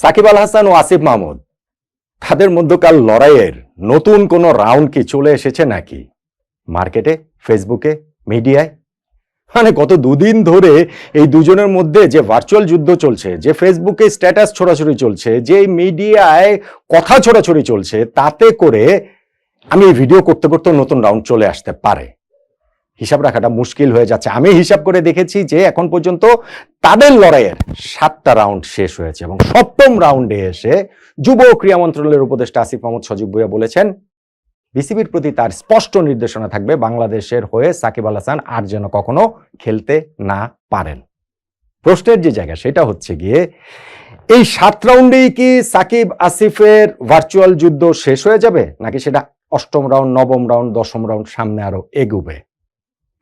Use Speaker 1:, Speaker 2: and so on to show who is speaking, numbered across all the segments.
Speaker 1: সাকিব আল হাসান ও আসিফ মাহমুদ, তাদের মধ্যকার লড়াইয়ের নতুন কোনো রাউন্ড কি চলে এসেছে নাকি? মার্কেটে ফেসবুকে মিডিয়ায়? মানে গত দুদিন ধরে এই দুজনের মধ্যে যে ভার্চুয়াল যুদ্ধ চলছে, যে ফেসবুকে স্ট্যাটাস ছোড়াছড়ি চলছে, যে মিডিয়ায় কথা ছোড়াছড়ি চলছে, তাতে করে আমি এই ভিডিও করতে করতে নতুন রাউন্ড চলে আসতে পারে। হিসাব রাখাটা মুশকিল হয়ে যাচ্ছে। আমি হিসাব করে দেখেছি যে এখন পর্যন্ত তাদের লড়াইয়ের সাতটা রাউন্ড শেষ হয়েছে এবং সপ্তম রাউন্ডে এসে যুব ক্রীড়া মন্ত্রণালয়ের উপদেষ্টা আসিফ মাহমুদ সজীব ভুইয়া বলেছেন, বিসিবির প্রতি তার স্পষ্ট নির্দেশনা থাকবে বাংলাদেশের হয়ে সাকিব আল হাসান আর যেন কখনো খেলতে না পারেন। প্রশ্নের যে জায়গা সেটা হচ্ছে গিয়ে, এই সাত রাউন্ডেই কি সাকিব আসিফের ভার্চুয়াল যুদ্ধ শেষ হয়ে যাবে? নাকি সেটা অষ্টম রাউন্ড, নবম রাউন্ড, দশম রাউন্ড সামনে আরও এগুবে?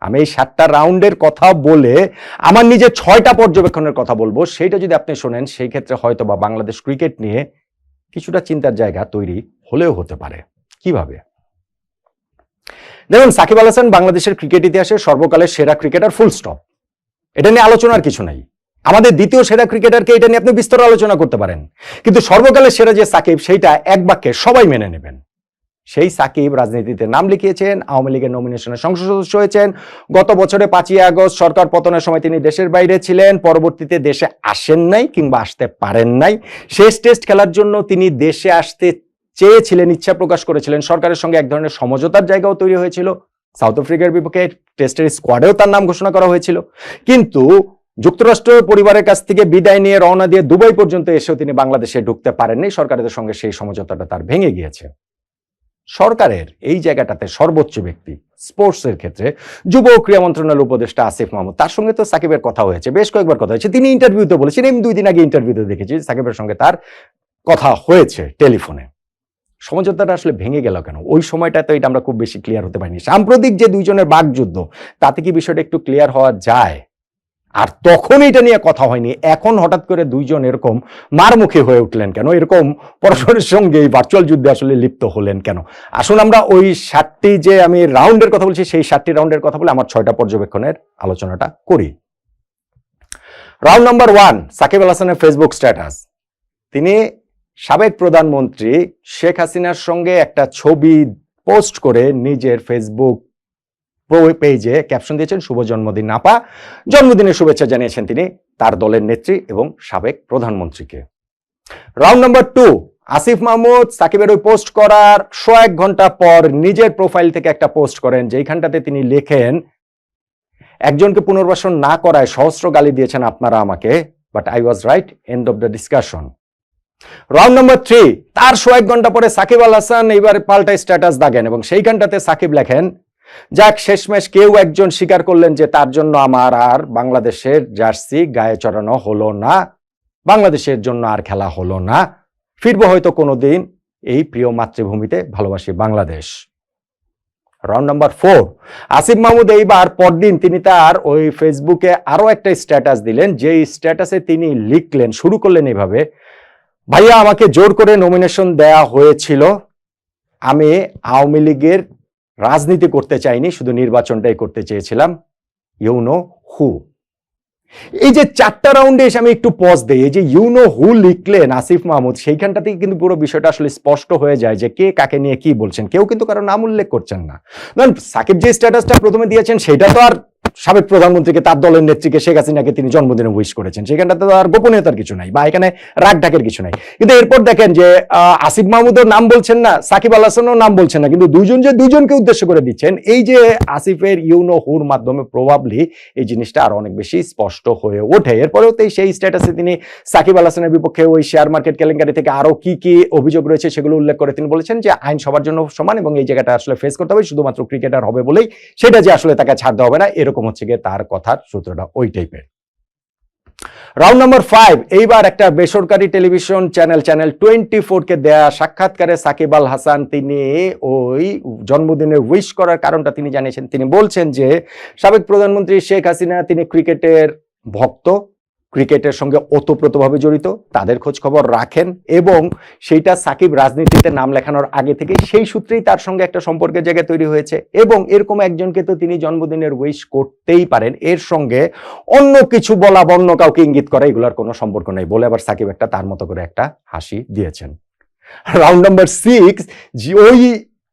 Speaker 1: আমি এই সাতটা রাউন্ডের কথা বলে আমার নিজের ছয়টা পর্যবেক্ষণের কথা বলব। সেইটা যদি আপনি শোনেন, সেই ক্ষেত্রে হয়তো বা বাংলাদেশ ক্রিকেট নিয়ে কিছুটা চিন্তার জায়গা তৈরি হলেও হতে পারে। কীভাবে? দেখুন, সাকিব আল হাসান বাংলাদেশের ক্রিকেট ইতিহাসে সর্বকালের সেরা ক্রিকেটার ফুল স্টপ এটা নিয়ে আলোচনার কিছু নাই। আমাদের দ্বিতীয় সেরা ক্রিকেটারকে এটা নিয়ে আপনি বিস্তর আলোচনা করতে পারেন। কিন্তু সর্বকালের সেরা যে সাকিব, সেইটা এক বাক্যে সবাই মেনে নেবেন। সেই সাকিব রাজনীতিতে নাম লিখিয়েছেন, আওয়ামী লীগের নমিনেশনের সংসদ সদস্য হয়েছেন। গত বছরে পাঁচই আগস্ট সরকার পতনের সময় তিনি দেশের বাইরে ছিলেন, পরবর্তীতে দেশে আসেন নাই কিংবা আসতে পারেন নাই। শেষ টেস্ট খেলার জন্য তিনি দেশে আসতে চেয়েছিলেন, ইচ্ছা প্রকাশ করেছিলেন। সরকারের সঙ্গে এক ধরনের সমঝোতার জায়গাও তৈরি হয়েছিল। সাউথ আফ্রিকার বিপক্ষে টেস্টের স্কোয়াডেও তার নাম ঘোষণা করা হয়েছিল। কিন্তু যুক্তরাষ্ট্র পরিবারের কাছ থেকে বিদায় নিয়ে রওনা দিয়ে দুবাই পর্যন্ত এসেও তিনি বাংলাদেশে ঢুকতে পারেননি। সরকারের সঙ্গে সেই সমঝোতাটা তার ভেঙে গিয়েছে। সরকারের এই জায়গাটাতে সর্বোচ্চ ব্যক্তি স্পোর্টসের ক্ষেত্রে যুব ক্রীড়া মন্ত্রণালয়ের উপদেষ্টা আসিফ মাহমুদ। তার সঙ্গে তো সাকিবের কথা হয়েছে, বেশ কয়েকবার কথা হয়েছে। তিনি ইন্টারভিউতে বলেছেন, আমি দুই দিন আগে ইন্টারভিউতে দেখেছি সাকিবের সঙ্গে তার কথা হয়েছে টেলিফোনে। সমঝোতাটা আসলে ভেঙে গেল কেন? ওই সময়টা তো এটা আমরা খুব বেশি ক্লিয়ার হতে পারিনি। সাম্প্রতিক যে দুইজনের বাকযুদ্ধ, তাতে কি বিষয়টা একটু ক্লিয়ার হওয়া যায়? আর তখন এটা নিয়ে কথা হয়নি। এখন হঠাৎ করে দুইজন এরকম মারমুখী হয়ে উঠলেন কেন? এরকম পরস্পরের সঙ্গে এই ভার্চুয়াল যুদ্ধে আসলে লিপ্ত হলেন কেন? আসুন আমরা ওই সাতটি যে আমি রাউন্ডের কথা বলছি, সেই সাতটি রাউন্ডের কথা বলে আমার ছয়টা পর্যবেক্ষণের আলোচনাটা করি। Round number one Shakib Al হাসানের ফেসবুক স্ট্যাটাস তিনি সাবেক প্রধানমন্ত্রী শেখ হাসিনার সঙ্গে একটা ছবি পোস্ট করে নিজের ফেসবুক পেজে ক্যাপশন দিয়েছেন শুভ জন্মদিন আপা। জন্মদিনের শুভেচ্ছা জানিয়েছেন তিনি তার দলের নেত্রী এবং সাবেক প্রধানমন্ত্রীকে। Round number two Asif Mahmud সাকিবের ওই পোস্ট করার শো এক ঘণ্টা পর নিজের প্রোফাইল থেকে একটা পোস্ট করেন, যেইখানটাতে তিনি লেখেন, একজনকে পুনর্বাসন না করায় সহস্র গালি দিয়েছেন আপনারা আমাকে but I was right end of the discussion round number three তার শো এক ঘণ্টা পরে সাকিব আল হাসান এইবার পাল্টায় স্ট্যাটাস দাগেন এবং সেইখানটাতে সাকিব লেখেন যাক, শেষমেশ কেউ একজন স্বীকার করলেন যে তার জন্য আমার আর বাংলাদেশের জার্সি গায়ে চড়ানো হলো না, বাংলাদেশের জন্য আর খেলা হলো না। ফিরবো হয়তো কোনোদিন এই প্রিয় মাতৃভূমিতে, ভালোবাসি Bangladesh. Round number four Asif Mahmud এইবার পরদিন তিনি তার ওই ফেসবুকে আরও একটা স্ট্যাটাস দিলেন যে স্ট্যাটাসে তিনি লিখলেন, শুরু করলেন এইভাবে, ভাইয়া, আমাকে জোর করে নমিনেশন দেয়া হয়েছিল। আমি আওয়ামী লীগের রাজনীতি করতে চাইনি, শুধু নির্বাচনটাই করতে চেয়েছিলাম। ইউনো হু এই যে চারটা রাউন্ডে এসে আমি একটু পজ দিই, এই যে ইউনো হু লিখলে নাসিফ মাহমুদ, সেইখানটা থেকে কিন্তু পুরো বিষয়টা আসলে স্পষ্ট হয়ে যায় যে কে কাকে নিয়ে কি বলছেন। কেউ কিন্তু কারও নাম উল্লেখ করছেন না। সাকিব যে স্ট্যাটাসটা প্রথমে দিয়েছেন, সেটা তো আর সাবেক প্রধানমন্ত্রীকে তার দলের নেত্রীকে শেখ হাসিনাকে তিনি জন্মদিনে উইশ করেছেন। সেখানটাতে তো আর গোপনীয়তার কিছু নাই বা এখানে রাগ ঢাকের কিছু নাই। কিন্তু এরপর দেখেন যে আসিফ মাহমুদের নাম বলছেন না, সাকিব আল হাসানও নাম বলছেন না, কিন্তু দুইজন যে দুইজনকে উদ্দেশ্য করে দিচ্ছেন, এই যে আসিফের ইউনো হুর মাধ্যমে প্রবাবলি এই জিনিসটা আর অনেক বেশি স্পষ্ট হয়ে ওঠে। এরপরেও তো সেই স্ট্যাটাসে তিনি সাকিব আল হাসানের বিপক্ষে ওই শেয়ার মার্কেট কেলেঙ্কারি থেকে আরও কি কি অভিযোগ রয়েছে সেগুলো উল্লেখ করে তিনি বলেছেন যে, আইন সবার জন্য সমান এবং এই জায়গাটা আসলে ফেস করতে হবে, শুধুমাত্র ক্রিকেটার হবে বলেই সেটা যে আসলে তাকে ছাড় দেওয়া হবে না এরকম হচ্ছে গিয়ে তার কথার সূত্রটা ওই টাইপের রাউন্ড নম্বর ফাইভ এইবার একটা বেসরকারি টেলিভিশন চ্যানেল চ্যানেল টোয়েন্টি কে দেয়া সাক্ষাৎকারে সাকিব আল হাসান তিনি ওই জন্মদিনে উইশ করার কারণটা তিনি জানিয়েছেন। তিনি বলছেন যে, সাবেক প্রধানমন্ত্রী শেখ হাসিনা, তিনি ক্রিকেটের ভক্ত। ক্রিকেটের সঙ্গে ওতপ্রোতভাবে জড়িত, তাদের খোঁজ খবর রাখেন এবং সেইটা সাকিব রাজনীতিতে নাম লেখানোর আগে থেকে সেই সূত্রেই তার সঙ্গে একটা সম্পর্কের জায়গা তৈরি হয়েছে এবং এরকম একজনকে তো তিনি জন্মদিনের উইশ করতেই পারেন। এর সঙ্গে অন্য কিছু বলা বা অন্য কাউকে ইঙ্গিত করা, এগুলোর কোনো সম্পর্ক নেই বলে আবার সাকিব একটা তার মতো করে একটা হাসি দিয়েছেন। রাউন্ড নাম্বার সিক্স ওই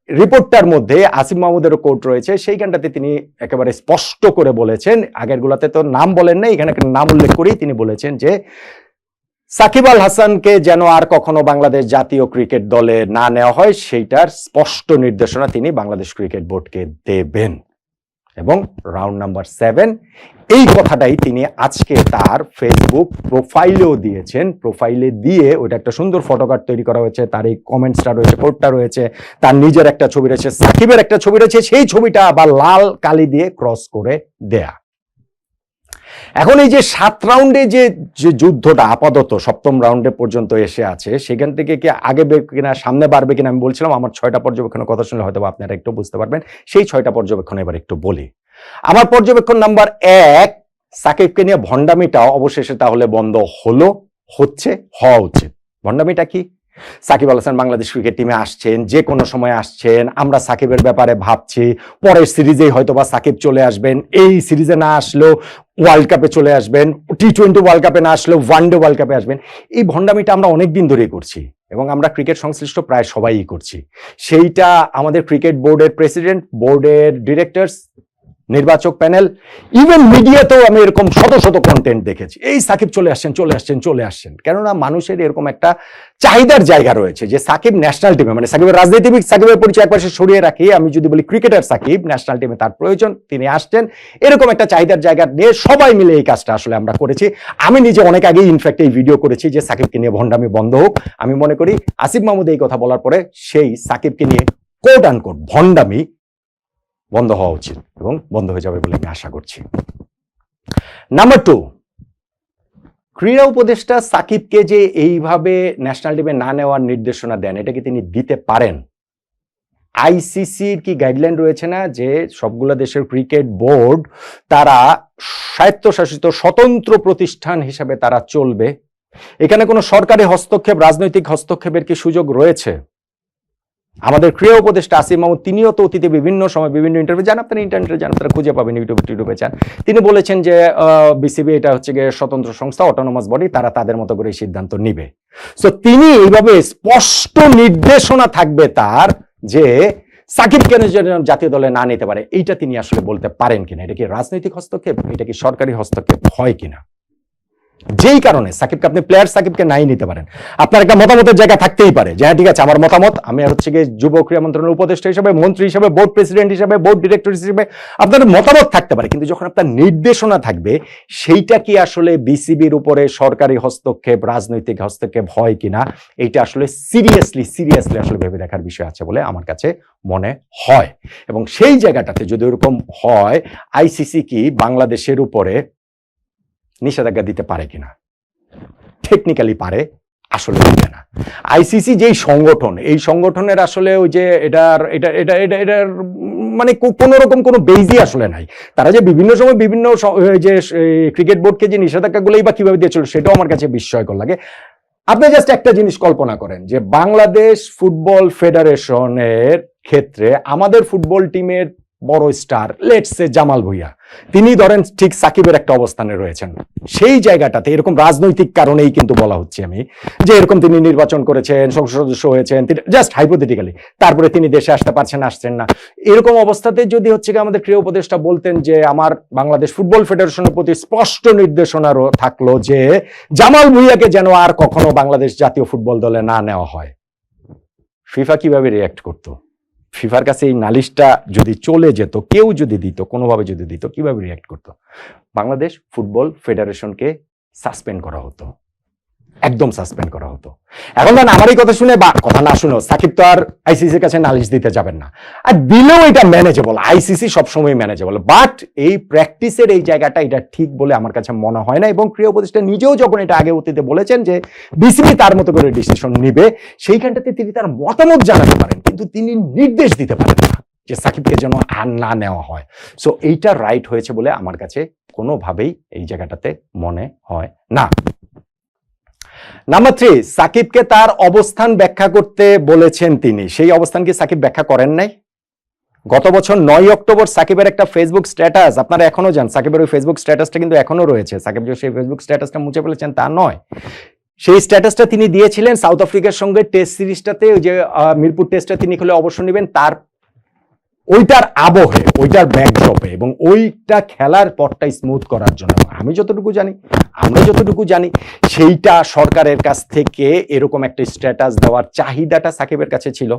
Speaker 1: রিপোর্টটার মধ্যে আসিফ মাহমুদেরও কোর্ট রয়েছে। সেইখানটাতে তিনি একেবারে স্পষ্ট করে বলেছেন আগের গুলাতে তো নাম বলেন না এখানে নাম উল্লেখ করেই তিনি বলেছেন যে, সাকিব আল হাসানকে যেন আর কখনো বাংলাদেশ জাতীয় ক্রিকেট দলে না নেওয়া হয়, সেইটার স্পষ্ট নির্দেশনা তিনি বাংলাদেশ ক্রিকেট বোর্ডকে দেবেন। এবং রাউন্ড নাম্বার সেভেন এই কথাটাই তিনি আজকে তার ফেসবুক প্রোফাইলেও দিয়েছেন। প্রোফাইলে দিয়ে ওটা একটা সুন্দর ফটোকার্ড তৈরি করা হয়েছে, তার এই কমেন্টসটা রয়েছে কোডটা রয়েছে, তার নিজের একটা ছবি রয়েছে, সাকিবের একটা ছবি রয়েছে, সেই ছবিটা আবার লাল কালি দিয়ে ক্রস করে দেয়া। এখন এই যে সাত রাউন্ডে যে যে যুদ্ধটা আপাতত সপ্তম রাউন্ডে পর্যন্ত এসে আছে, সেখান থেকে কি আগে কিনা, সামনে বাড়বে কিনা আমি বলছিলাম, আমার ছয়টা পর্যবেক্ষণের কথা শুনলে হয়তো আপনারা একটু বুঝতে পারবেন। সেই ছয়টা পর্যবেক্ষণ এবার একটু বলি। আমার পর্যবেক্ষণ নাম্বার এক, সাকিবকে নিয়ে ভণ্ডামিটা অবশেষে তাহলে বন্ধ হলো, হচ্ছে, হওয়া উচিত। ভণ্ডামিটা কি? সাকিব আল হাসান বাংলাদেশ ক্রিকেট টিমে আসছেন, যে কোনো সময় আসছেন, আমরা সাকিবের ব্যাপারে ভাবছি, পরের সিরিজেই হয়তো বা সাকিব চলে আসবেন, এই সিরিজে না আসলেও ওয়ার্ল্ড কাপে চলে আসবেন টি টোয়েন্টি ওয়ার্ল্ড কাপে না আসলেও ওয়ান ডে ওয়ার্ল্ড কাপে আসবেন। এই ভণ্ডামিটা আমরা অনেক দিন ধরেই করছি এবং আমরা ক্রিকেট সংশ্লিষ্ট প্রায় সবাই করছি। সেইটা আমাদের ক্রিকেট বোর্ডের প্রেসিডেন্ট বোর্ডের ডিরেক্টরস নির্বাচক প্যানেল ইভেন মিডিয়াতেও আমি এরকম শত শত কন্টেন্ট দেখেছি। এই সাকিব চলে আসছেন চলে আসছেন চলে আসছেন। কেননা মানুষের এরকম একটা চাহিদার জায়গা রয়েছে যে সাকিব ন্যাশনাল টিমে মানে সাকিবের রাজনীতিবিদ, সাকিবের পরিচয় একপাশে সরিয়ে রাখি, আমি যদি বলি ক্রিকেটার সাকিব ন্যাশনাল টিমে তার প্রয়োজন, তিনি আসছেন। এরকম একটা চাহিদার জায়গা নিয়ে সবাই মিলে এই কাজটা আসলে আমরা করেছি। আমি নিজে অনেক আগেই ইনফ্যাক্ট এই ভিডিও করেছি যে সাকিবকে নিয়ে ভণ্ডামি বন্ধ হোক। আমি মনে করি, আসিফ মাহমুদ এই কথা বলার পরে সেই সাকিবকে নিয়ে কোট আন কোট ভণ্ডামি বন্ধ হওয়া উচিত এবং বন্ধ হয়ে যাবে বলে আমি আশা করছি। নাম্বার টু ক্রীড়া উপদেষ্টা সাকিবকে যে এইভাবে ন্যাশনাল টিমে না নেওয়ার নির্দেশনা দেন, এটা কি তিনি দিতে পারেন? আইসিসির কি গাইডলাইন রয়েছে না যে সবগুলো দেশের ক্রিকেট বোর্ড তারা স্বায়ত্তশাসিত স্বতন্ত্র প্রতিষ্ঠান হিসাবে তারা চলবে? এখানে কোনো সরকারি হস্তক্ষেপ, রাজনৈতিক হস্তক্ষেপের কি সুযোগ রয়েছে? আমাদের ক্রিয়া উপদেষ্টা আসিম মাহমুদ, তিনিও তো অতীতে বিভিন্ন সময় বিভিন্ন ইন্টারভিউ জান আপনারা ইন্টারনেটে জান আপনারা খুঁজে পাবেন ইউটিউবে টিউটিউবে চান তিনি বলেছেন যে বিসিবি এটা হচ্ছে গিয়ে স্বতন্ত্র সংস্থা অটোনোমাস বডি তারা তাদের মতো করে সিদ্ধান্ত নিবে। সো তিনি এইভাবে স্পষ্ট নির্দেশনা থাকবে তার যে সাকিব কেন জাতীয় দলে না নিতে পারে, এইটা তিনি আসলে বলতে পারেন কিনা, এটা কি রাজনৈতিক হস্তক্ষেপ, এটা কি সরকারি হস্তক্ষেপ হয় কিনা? যেই কারণে সাকিবকে আপনি প্লেয়ার সাকিবকে নাই নিতে পারেন। আপনার একটা মতামতের জায়গা থাকতেই পারে যে হ্যাঁ ঠিক আছে, আমার মতামত, আমি হচ্ছে গিয়ে যুব ক্রীড়া মন্ত্রণালয়ের উপদেষ্টা হিসেবে, মন্ত্রী হিসেবে বোর্ড প্রেসিডেন্ট হিসেবে বোর্ড ডিরেক্টর হিসেবে আপনার মতামত থাকতে পারে। কিন্তু যখন আপনার নির্দেশনা থাকবে, সেইটা কি আসলে বিসিবির উপরে সরকারি হস্তক্ষেপ, রাজনৈতিক হস্তক্ষেপ হয় কিনা এইটা আসলে সিরিয়াসলি সিরিয়াসলি আসলে ভেবে দেখার বিষয় আছে বলে আমার কাছে মনে হয়। এবং সেই জায়গাটাতে যদি ওরকম হয় আইসিসি কি বাংলাদেশের উপরে নিষেধাজ্ঞা দিতে পারে কিনা? টেকনিক্যালি পারে, আসলে দিবে না। আইসিসি যেই সংগঠন, এই সংগঠনের আসলে ওই যে এটার, এটা এটা এটা, এটার মানে কোনো রকম কোনো বেইজই আসলে নাই। তারা যে বিভিন্ন সময় বিভিন্ন যে ক্রিকেট বোর্ডকে যে নিষেধাজ্ঞাগুলোই বা কীভাবে দিয়েছিল সেটাও আমার কাছে বিস্ময়কর লাগে। আপনি জাস্ট একটা জিনিস কল্পনা করেন যে বাংলাদেশ ফুটবল ফেডারেশনের ক্ষেত্রে আমাদের ফুটবল টিমের বড় স্টার লেটসে জামাল ভুইয়া। তিনি ধরেন ঠিক সাকিবের একটা অবস্থানে রয়েছেন। সেই জায়গাটাতে এরকম রাজনৈতিক কারণেই কিন্তু বলা হচ্ছে আমি, যে এরকম তিনি নির্বাচন করেছেন, সংসদ সদস্য হয়েছেন, তিনি জাস্ট হাইপোথেটিক্যালি তারপরে তিনি দেশে আসতে পারছেন, আসছেন না। এরকম অবস্থাতে যদি হচ্ছে কি আমাদের ক্রীড়া উপদেষ্টা বলতেন যে আমার বাংলাদেশ ফুটবল ফেডারেশনের প্রতি স্পষ্ট নির্দেশনারও থাকল যে জামাল ভুইয়াকে যেন আর কখনো বাংলাদেশ জাতীয় ফুটবল দলে না নেওয়া হয়। ফিফা কীভাবে রিয়াক্ট করতো? ফিফার কাছে এই নালিশটা যদি চলে যেত, কেউ যদি দিত, কোনোভাবে যদি দিত, কীভাবে রিয়াক্ট করতো? বাংলাদেশ ফুটবল ফেডারেশনকে সাসপেন্ড করা হতো। একদম সাসপেন্ড করা হতো। এখন দেন আমার এই কথা শুনে বা কথা না শুনেও সাকিব তো আর আইসিসির কাছে নালিশ দিতে যাবেন না। আর দিলেও এটা ম্যানেজেবল আইসিসি সবসময় ম্যানেজেবল বাট এই প্র্যাকটিসের এই জায়গাটা এটা ঠিক বলে আমার কাছে মনে হয় না এবং ক্রিয়া উপদেষ্টা নিজেও যখন এটা আগে অতীতে বলেছেন যে বিসিবি তার মতো করে ডিসিশন নিবে, সেইখানটাতে তিনি তার মতামত জানাতে পারেন, কিন্তু তিনি নির্দেশ দিতে পারেন না যে সাকিবকে যেন আর না নেওয়া হয়। সো এইটা রাইট হয়েছে বলে আমার কাছে কোনোভাবেই এই জায়গাটাতে মনে হয় না। নাম্বার থ্রি সাকিবকে তার অবস্থান ব্যাখ্যা করতে বলেছেন তিনি। সেই অবস্থান কি সাকিব ব্যাখ্যা করেন নাই? গত বছর নয় অক্টোবর সাকিবের একটা ফেসবুক স্ট্যাটাস আপনারা এখনও যান, সাকিবের ওই ফেসবুক স্ট্যাটাসটা কিন্তু এখনও রয়েছে। সাকিব যে সেই ফেসবুক স্ট্যাটাসটা মুছে ফেলেছেন তা নয়। সেই স্ট্যাটাসটা তিনি দিয়েছিলেন সাউথ আফ্রিকার সঙ্গে টেস্ট সিরিজটাতে যে মিরপুর টেস্টে তিনি খেলে অবসর নেবেন, তার, ওইটার আবহে, ওইটার ব্যাকড্রপে এবং ওইটা খেলার পথটা স্মুথ করার জন্য। আমি যতটুকু জানি আমরা যতটুকু জানি, সেইটা সরকারের কাছ থেকে এরকম একটা স্ট্যাটাস দেওয়ার চাহিদাটা সাকিবের কাছে ছিল।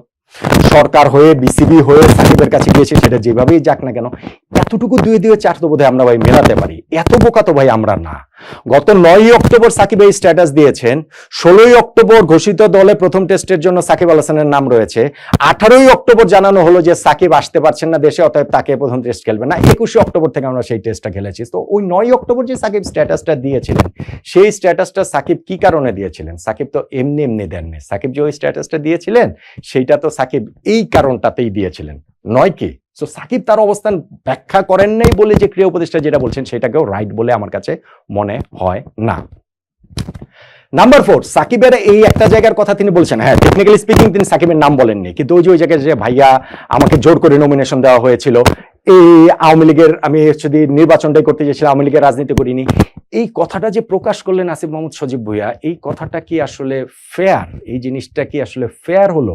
Speaker 1: সরকার হয়ে বিসিবি হয়ে সাকিবের কাছে গিয়েছে, সেটা যেভাবেই যাক না কেন, এতটুকু দুই দুয়ে চার তো বোধহয় আমরা ভাই মেলাতে পারি। এত বোকা তো ভাই আমরা না। গত নয়ই অক্টোবর সাকিব এই স্ট্যাটাস দিয়েছেন। ষোলোই অক্টোবর ঘোষিত দলে প্রথম টেস্টের জন্য সাকিব আল হাসানের নাম রয়েছে। আঠারোই অক্টোবর জানানো হলো যে সাকিব আসতে পারছেন না দেশে, অতএব তাকে প্রথম টেস্ট খেলবে না। একুশে অক্টোবর থেকে আমরা সেই টেস্টটা খেলেছি। তো ওই নয় অক্টোবর যে সাকিব স্ট্যাটাসটা দিয়েছিলেন, সেই স্ট্যাটাসটা সাকিব কি কারণে দিয়েছিলেন? সাকিব তো এমনি এমনি দেননি। সাকিব যে ওই স্ট্যাটাসটা দিয়েছিলেন, সেইটা তো সাকিব এই কারণটাতেই দিয়েছিলেন। নয় কি? সো সাকিব তার অবস্থান ব্যাখ্যা করেন নাই বলে যে ক্রিয়া উপদেষ্টা যেটা বলছেন সেটাকেও রাইট বলে আমার কাছে মনে হয় না। নাম্বার ফোর সাকিবের এই একটা জায়গার কথা তিনি বলছেন। হ্যাঁ টেকনিক্যালি স্পিকিং তিনি সাকিবের নাম বলেননি, কিন্তু ওই যে ওই জায়গায় যে ভাইয়া আমাকে জোর করে নমিনেশন দেওয়া হয়েছিল, এই আওয়ামী লীগের আমি যদি নির্বাচনটাই করতে চেয়েছিলাম আওয়ামী লীগের রাজনীতি করিনি। এই কথাটা যে প্রকাশ করলেন আসিফ মোহাম্মদ সজীব ভুইয়া, এই কথাটা কি আসলে ফেয়ার এই জিনিসটা কি আসলে ফেয়ার হলো?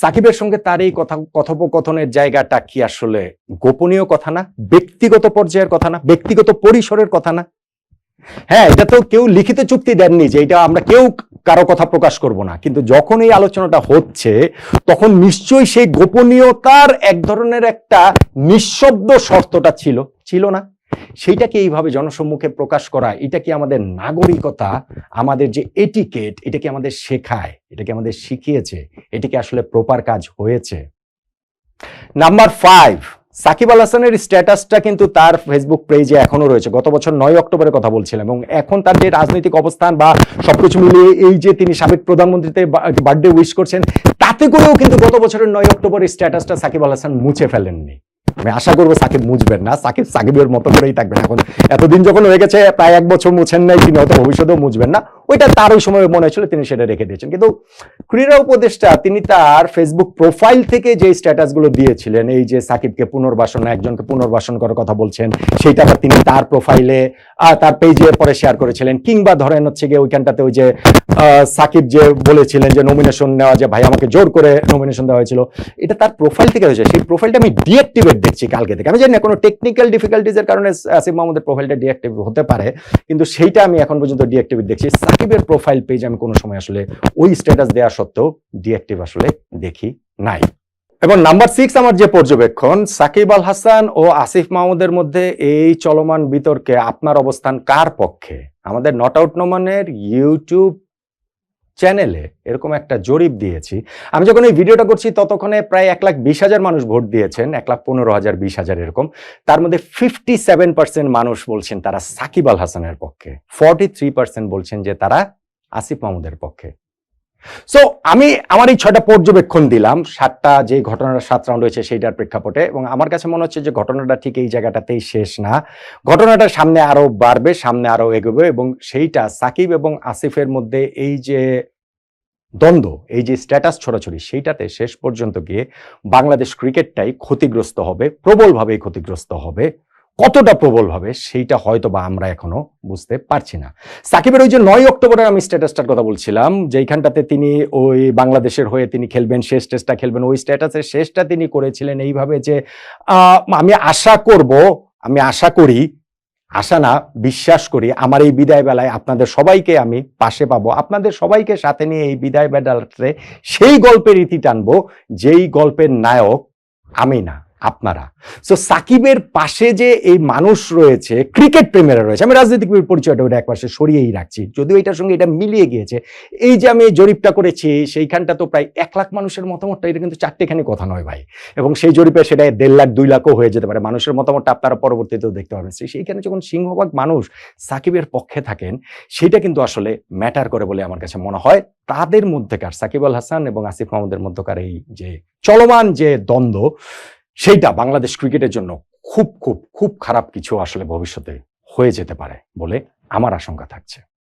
Speaker 1: সাকিবের সঙ্গে তার এই কথা, কথোপকথনের জায়গাটা কি আসলে গোপনীয় কথা না, ব্যক্তিগত পর্যায়ের কথা না, ব্যক্তিগত পরিসরের কথা না? হ্যাঁ এটা তো কেউ লিখিত চুক্তি দেননি যে এটা আমরা কেউ কারও কথা প্রকাশ করব না। কিন্তু যখন এই আলোচনাটা হচ্ছে, তখন নিশ্চয়ই সেই গোপনীয়তার এক ধরনের একটা নিঃশব্দ শর্তটা ছিল। ছিল না। সেইটাকে এইভাবে জনসম্মুখে প্রকাশ করা, এটা কি আমাদের নাগরিকতা? আমাদের যে এটিকেট, এটা কি আমাদের শেখায়? এটা কি আমাদের শিখিয়েছে? এটা কি আসলে প্রপার কাজ হয়েছে? নাম্বার ফাইভ সাকিব আল হাসানের স্ট্যাটাসটা কিন্তু তার ফেসবুক পেজে এখনও রয়েছে। গত বছর নয় অক্টোবরের কথা বলছিলাম এবং এখন তার যে রাজনৈতিক অবস্থান বা সবকিছু মিলিয়ে এই যে তিনি সাবেক প্রধানমন্ত্রীতে বার্থডে উইশ করছেন, তাতে করেও কিন্তু গত বছরের নয় অক্টোবরের স্ট্যাটাসটা সাকিব আল হাসান মুছে ফেলেননি। আমি আশা করব সাকিব মুছবেন না, সাকিব সাকিবের মতো করেই থাকবেন। এখন এতদিন যখন হয়ে গেছে, প্রায় এক বছর মুছেন নাই, তিনি হয়তো ভবিষ্যতেও মুছবেন না। ওইটা তার ওই সময় মনে হয়েছিল তিনি সেটা রেখে দিয়েছেন। কিন্তু ক্রীড়া উপদেষ্টা, তিনি তার ফেসবুক প্রোফাইল থেকে যে স্ট্যাটাসগুলো দিয়েছিলেন, এই যে সাকিবকে পুনর্বাসন, একজনকে পুনর্বাসন করার কথা বলছেন, সেইটা তিনি তার প্রোফাইলে তার পেজে পরে শেয়ার করেছিলেন। কিংবা ধরেন হচ্ছে গিয়ে ওইখানটাতে ওই যে সাকিব যে বলেছিলেন যে নমিনেশন নেওয়া যে ভাই আমাকে জোর করে নমিনেশন দেওয়া হয়েছিল, এটা তার প্রোফাইল থেকে হয়েছে। সেই প্রোফাইলটা আমি ডিঅ্যাক্টিভেট দেখছি কালকে থেকে। আমি জানি না, কোনো টেকনিক্যাল ডিফিকাল্টিজের কারণে আসিফ মাহমুদের প্রোফাইলটা ডিঅ্যাক্টিভ হতে পারে, কিন্তু সেইটা আমি এখন পর্যন্ত ডিঅ্যাক্টিভেট দেখছি। সাকিবের প্রোফাইল পেজ আমি কোনো সময় আসলে। ওই স্ট্যাটাস দেওয়া সত্ত্বেও ডিঅ্যাক্টিভ আসলে দেখি নাই। এবং নাম্বার সিক্স আমার যে পর্যবেক্ষণ, সাকিব আল হাসান ও আসিফ মাহমুদের মধ্যে এই চলমান বিতর্কে আপনার অবস্থান কার পক্ষে? আমাদের নট আউট নোমানের ইউটিউব চ্যানেলে এরকম একটা জরিপ দিয়েছি। আমি যখন এই ভিডিওটা করছি, ততক্ষণে প্রায় এক লাখ বিশ হাজার মানুষ ভোট দিয়েছেন এক লাখ পনেরো হাজার বিশ হাজার এরকম। তার মধ্যে ফিফটি সেভেন পার্সেন্ট মানুষ বলছেন তারা সাকিব আল হাসানের পক্ষে ফর্টি থ্রি পার্সেন্ট বলছেন যে তারা আসিফ মাহমুদের পক্ষে। সো আমি আমার এই ছয়টা পর্যবেক্ষণ দিলাম। সাতটা যে ঘটনাটা সাত রাউন্ড হয়েছে সেইটার প্রেক্ষাপটে এবং আমার কাছে মনে হচ্ছে যে ঘটনাটা ঠিক এই জায়গাটাতেই শেষ না। ঘটনাটা সামনে আরও বাড়বে, সামনে আরও এগোবে এবং সেইটা সাকিব এবং আসিফের মধ্যে এই যে দ্বন্দ্ব, এই যে স্ট্যাটাস ছড়াছড়ি সেইটাতে শেষ পর্যন্ত গিয়ে বাংলাদেশ ক্রিকেটটাই ক্ষতিগ্রস্ত হবে, প্রবলভাবেই ক্ষতিগ্রস্ত হবে। কতটা প্রবল হবে সেইটা হয়তো বা আমরা এখনও বুঝতে পারছি না। সাকিবের ওই যে নয় অক্টোবরের আমি স্ট্যাটাসটার কথা বলছিলাম, যেইখানটাতে তিনি ওই বাংলাদেশের হয়ে তিনি খেলবেন, শেষ টেস্টটা খেলবেন, ওই স্ট্যাটাসের শেষটা তিনি করেছিলেন এইভাবে যে আমি আশা করব, আমি আশা করি, আশা না, বিশ্বাস করি, আমার এই বিদায় বেলায় আপনাদের সবাইকে আমি পাশে পাবো। আপনাদের সবাইকে সাথে নিয়ে এই বিদায় বেলাতে সেই গল্পের ইতি টানবো, যেই গল্পের নায়ক আমি না। আপনারা। সো সাকিবের পাশে যে এই মানুষ রয়েছে ক্রিকেট প্রেমীরা রয়েছে, আমি রাজনৈতিক পরিচয়টা ওটা একপাশে সরিয়েই রাখছি। যদিও এটার সঙ্গে এটা মিলিয়ে গিয়েছে, এই যে আমি জরিপটা করেছি, সেইখানটা তো প্রায় এক লাখ মানুষের মতামতটা, এটা কিন্তু চারটেখানি কথা নয় ভাই। এবং সেই জরিপে সেটা দেড় লাখ, দুই লাখও হয়ে যেতে পারে। মানুষের মতামতটা আপনারা পরবর্তীতেও দেখতে পাবেন। সেইখানে যখন সিংহভাগ মানুষ সাকিবের পক্ষে থাকেন, সেটা কিন্তু আসলে ম্যাটার করে বলে আমার কাছে মনে হয়। তাদের মধ্যেকার সাকিব আল হাসান এবং আসিফ মাহমুদের মধ্যকার এই যে চলমান যে দ্বন্দ্ব সেইটা বাংলাদেশ ক্রিকেটের জন্য খুব খুব খুব খারাপ কিছু আসলে ভবিষ্যতে হয়ে যেতে পারে বলে আমার আশঙ্কা থাকছে।